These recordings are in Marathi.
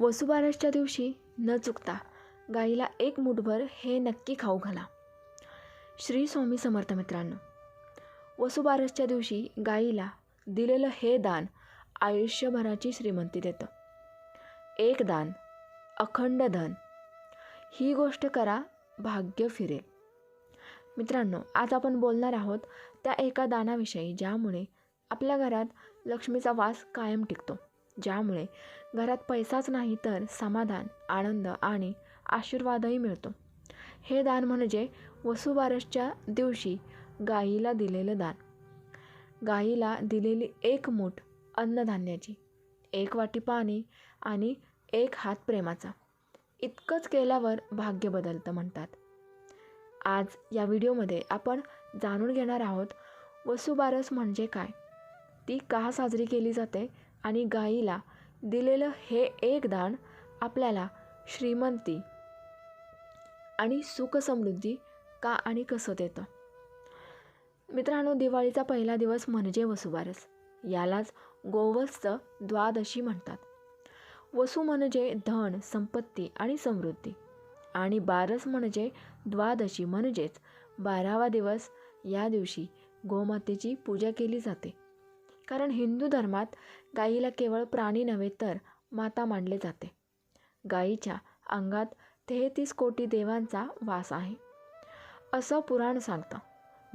वसुबारसच्या दिवशी न चुकता गाईला एक मुठभर हे नक्की खाऊ घाला. श्री स्वामी समर्थ मित्रांनो वसुबारसच्या दिवशी गाईला दिलेलं हे दान आयुष्यभराची श्रीमंती देतं. एक दान अखंड धन ही गोष्ट करा भाग्य फिरेल. मित्रांनो आज आपण बोलणार आहोत त्या एका दानाविषयी ज्यामुळे आपल्या घरात लक्ष्मीचा वास कायम टिकतो. ज्यामुळे घरात पैसाच नाही तर समाधान आनंद आणि आशीर्वादही मिळतो. हे दान म्हणजे वसुबारसच्या दिवशी गाईला दिलेलं दान. गाईला दिलेली एक मूठ अन्नधान्याची एक वाटी पाणी आणि एक हात प्रेमाचा. इतकंच केल्यावर भाग्य बदलतं म्हणतात. आज या व्हिडिओमध्ये आपण जाणून घेणार आहोत वसुबारस म्हणजे काय? ती का साजरी केली जाते? आणि गाईला दिलेलं हे एक दान आपल्याला श्रीमंती आणि सुखसमृद्धी का आणि कसं देतं? मित्रांनो दिवाळीचा पहिला दिवस म्हणजे वसुबारस. यालाच गोवत्स द्वादशी म्हणतात. वसू म्हणजे धन संपत्ती आणि समृद्धी. आणि बारस म्हणजे द्वादशी म्हणजेच बारावा दिवस. या दिवशी गोमातेची पूजा केली जाते. कारण हिंदू धर्मात गाईला केवळ प्राणी नव्हे तर माता मानले जाते. गाईच्या अंगात तेहतीस कोटी देवांचा वास आहे. असं पुराण सांगतं.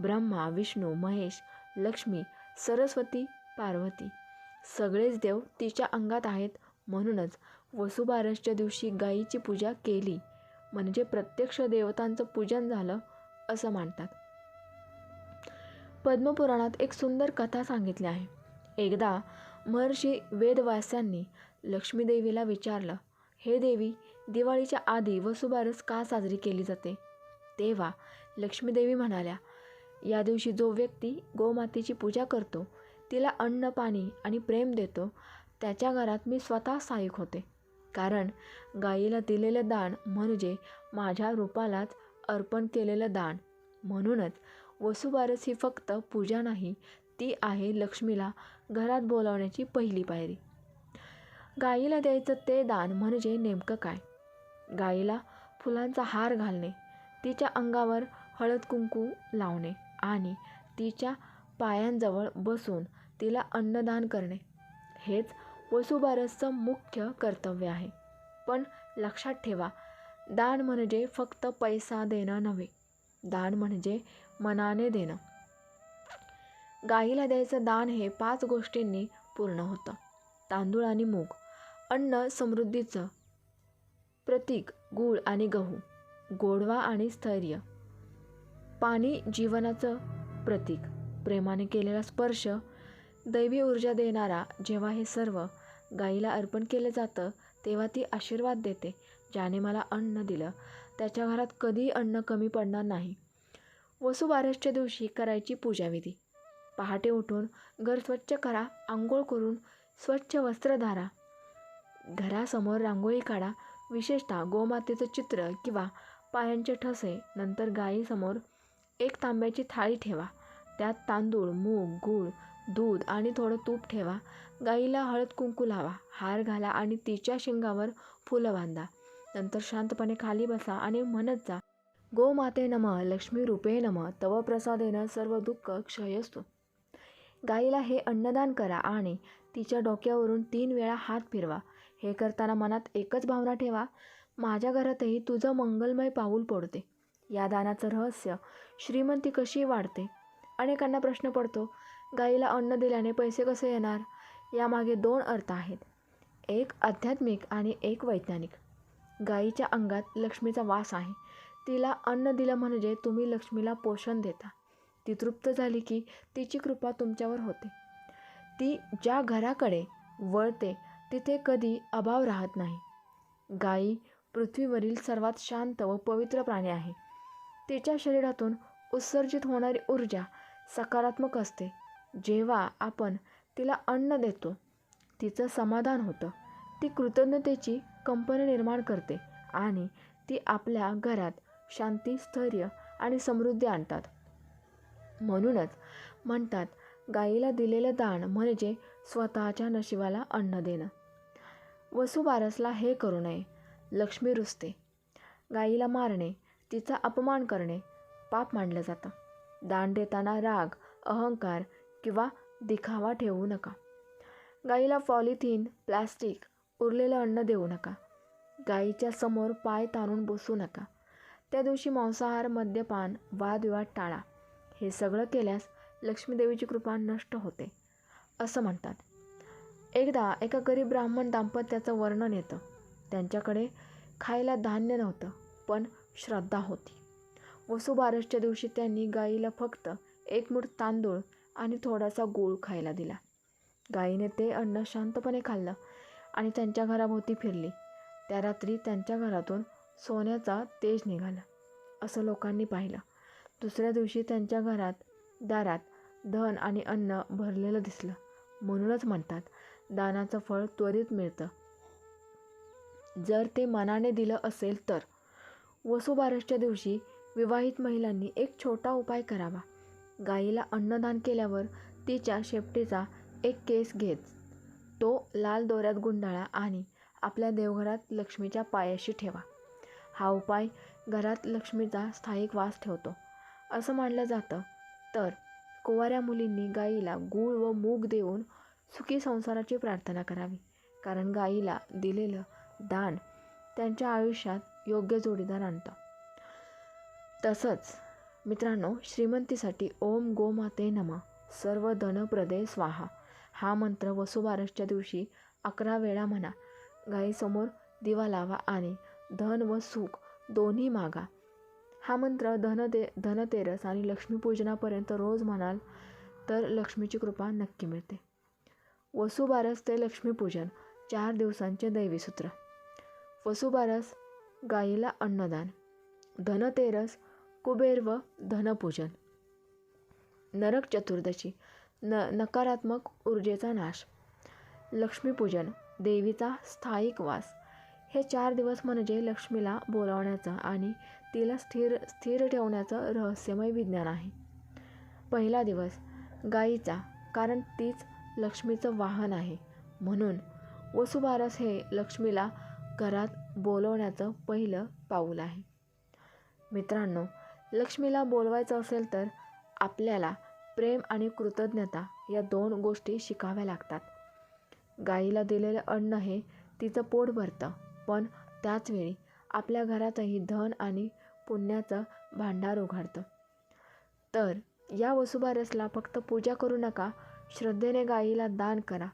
ब्रह्मा विष्णू महेश लक्ष्मी सरस्वती पार्वती सगळेच देव तिच्या अंगात आहेत. म्हणूनच वसुबारसच्या दिवशी गाईची पूजा केली म्हणजे प्रत्यक्ष देवतांचं पूजन झालं असं मानतात. पद्मपुराणात एक सुंदर कथा सांगितली आहे. एकदा महर्षी वेदव्यासांनी लक्ष्मीदेवीला विचारलं हे देवी दिवाळीच्या आधी वसुबारस का साजरी केली जाते? तेव्हा लक्ष्मीदेवी म्हणाल्या या दिवशी जो व्यक्ती गोमातेची पूजा करतो तिला अन्न पाणी आणि प्रेम देतो त्याच्या घरात मी स्वतः सहाय्यक होते. कारण गाईला दिलेलं दान म्हणजे माझ्या रूपालाच अर्पण केलेलं दान. म्हणूनच वसुबारस ही फक्त पूजा नाही ती आहे लक्ष्मीला घरात बोलावण्याची पहिली पायरी. गाईला द्यायचं ते दान म्हणजे नेमकं काय? गाईला फुलांचा हार घालणे तिच्या अंगावर हळद कुंकू लावणे आणि तिच्या पायांजवळ बसून तिला अन्नदान करणे हेच वसुबारसचं मुख्य कर्तव्य आहे. पण लक्षात ठेवा दान म्हणजे फक्त पैसा देणं नव्हे दान म्हणजे मनाने देणं. गाईला द्यायचं दान हे पाच गोष्टींनी पूर्ण होतं. तांदूळ आणि मूग अन्न समृद्धीचं प्रतीक गूळ आणि गहू गोडवा आणि स्थैर्य पाणी जीवनाचं प्रतीक. प्रेमाने केलेला स्पर्श दैवी ऊर्जा देणारा जेव्हा हे सर्व गाईला अर्पण केलं जातं तेव्हा ती आशीर्वाद देते ज्याने मला अन्न दिलं. त्याच्या घरात कधीही अन्न कमी पडणार नाही. वसुबारसच्या दिवशी करायची पूजाविधी. पहाटे उठून घर स्वच्छ करा आंघोळ करून स्वच्छ वस्त्र धारा. घरासमोर रांगोळी काढा विशेषतः गोमातेचं चित्र किंवा पायांचे ठसे. नंतर गाईसमोर एक तांब्याची थाळी ठेवा. त्यात तांदूळ मूग गूळ दूध आणि थोडं तूप ठेवा. गाईला हळद कुंकू लावा. हार घाला आणि तिच्या शिंगावर फुलं बांधा. नंतर शांतपणे खाली बसा आणि म्हणत जा. गोमाते नम लक्ष्मी रूपे नम. तव प्रसादेनं सर्व दुःख क्षय असतो गाईला हे अन्नदान करा आणि तिच्या डोक्यावरून तीन वेळा हात फिरवा. हे करताना मनात एकच भावना ठेवा माझ्या घरातही तुझं मंगलमय पाऊल पडते. या दानाचं रहस्य श्रीमंती कशी वाढते? अनेकांना प्रश्न पडतो गाईला अन्न दिल्याने पैसे कसे येणार? यामागे दोन अर्थ आहेत. एक आध्यात्मिक आणि एक वैज्ञानिक. गाईच्या अंगात लक्ष्मीचा वास आहे. तिला अन्न दिलं म्हणजे तुम्ही लक्ष्मीला पोषण देता. ती तृप्त झाली की तिची कृपा तुमच्यावर होते. ती ज्या घराकडे वळते तिथे कधी अभाव राहत नाही. गायी पृथ्वीवरील सर्वात शांत व पवित्र प्राणी आहे. तिच्या शरीरातून उत्सर्जित होणारी ऊर्जा सकारात्मक असते. जेव्हा आपण तिला अन्न देतो तिचं समाधान होतं. ती कृतज्ञतेची कंपनी निर्माण करते आणि ती आपल्या घरात शांती स्थैर्य आणि समृद्धी आणतात. म्हणूनच म्हणतात गाईला दिलेलं दान म्हणजे स्वतःच्या नशिबाला अन्न देणं. वसुबारसला हे करू नये. लक्ष्मी रुसते. गाईला मारणे तिचा अपमान करणे पाप मानलं जातं. दान देताना राग अहंकार किंवा दिखावा ठेवू नका. गाईला पॉलिथिन प्लॅस्टिक उरलेलं अन्न देऊ नका. गाईच्या समोर पाय ताणून बसू नका. त्या दिवशी मांसाहार मद्यपान वादविवाद टाळा. हे सगळं केल्यास लक्ष्मीदेवीची कृपा नष्ट होते असं म्हणतात. एकदा एका गरीब ब्राह्मण दाम्पत्याचं वर्णन येतं. त्यांच्याकडे खायला धान्य नव्हतं पण श्रद्धा होती. वसुबारसच्या दिवशी त्यांनी गाईला फक्त एक मूठ तांदूळ आणि थोडासा गूळ खायला दिला. गाईने ते अन्न शांतपणे खाल्लं आणि त्यांच्या घराभोवती फिरली. त्या रात्री त्यांच्या घरातून सोन्याचा तेज निघाला असं लोकांनी पाहिलं. दुसऱ्या दिवशी त्यांच्या घरात दारात धन आणि अन्न भरलेलं दिसलं. म्हणूनच म्हणतात दानाचं फळ त्वरित मिळतं. जर ते मनाने दिलं असेल तर. वसुबारसच्या दिवशी विवाहित महिलांनी एक छोटा उपाय करावा. गाईला अन्नदान केल्यावर तिच्या शेपटीचा एक केस घेत. तो लाल दोऱ्यात गुंडाळा आणि आपल्या देवघरात लक्ष्मीच्या पायाशी ठेवा. हा उपाय घरात लक्ष्मीचा स्थायिक वास ठेवतो. असं मानलं जातं. तर कुवाऱ्या मुलींनी गाईला गूळ व मूग देऊन सुखी संसाराची प्रार्थना करावी. कारण गाईला दिलेलं दान त्यांच्या आयुष्यात योग्य जोडीदार आणतं. तसंच मित्रांनो श्रीमंतीसाठी ओम गोमाते नमा. सर्व धनप्रदे स्वाहा. हा मंत्र वसुबारसच्या दिवशी अकरा वेळा म्हणा. गाईसमोर दिवा लावा आणि धन व सुख दोन्ही मागा. हा मंत्र धनते धनतेरस आणि लक्ष्मीपूजनापर्यंत रोज म्हणाल तर लक्ष्मीची कृपा नक्की मिळते. वसुबारस ते लक्ष्मीपूजन चार दिवसांचे दैवीसूत्र वसुबारस गायीला अन्नदान. धनतेरस कुबेर व धनपूजन. नरक चतुर्दशी न नकारात्मक ऊर्जेचा नाश. लक्ष्मीपूजन देवीचा स्थायिक वास. हे चार दिवस म्हणजे लक्ष्मीला बोलावण्याचा आणि तिला स्थिर स्थिर ठेवण्याचं रहस्यमय विज्ञान आहे. पहिला दिवस गाईचा कारण तीच लक्ष्मीचं वाहन आहे. म्हणून वसुबारस हे लक्ष्मीला घरात बोलवण्याचं पहिलं पाऊल आहे. मित्रांनो लक्ष्मीला बोलवायचं असेल तर आपल्याला प्रेम आणि कृतज्ञता या दोन गोष्टी शिकाव्या लागतात. गाईला दिलेलं अन्न हे तिचं पोट भरतं पण त्याचवेळी आपल्या घरातही धन आणि पुण्याचं भांडार उघडतं. तर या वसुबारसला फक्त पूजा करू नका श्रद्धेने गाईला दान करा.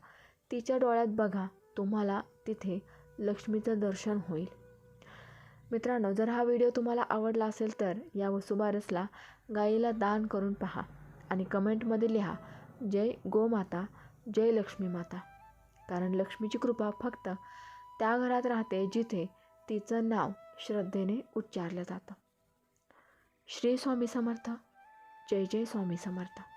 तिच्या डोळ्यात बघा तुम्हाला तिथे लक्ष्मीचं दर्शन होईल. मित्रांनो जर हा व्हिडिओ तुम्हाला आवडला असेल तर या वसुबारसला गाईला दान करून पहा आणि कमेंटमध्ये लिहा जय गोमाता जय लक्ष्मी माता कारण लक्ष्मीची कृपा फक्त त्या घरात राहते जिथे तिचं नाव श्रद्धेने उच्चारलं जातं. श्री स्वामी समर्थ. जय जय स्वामी समर्थ.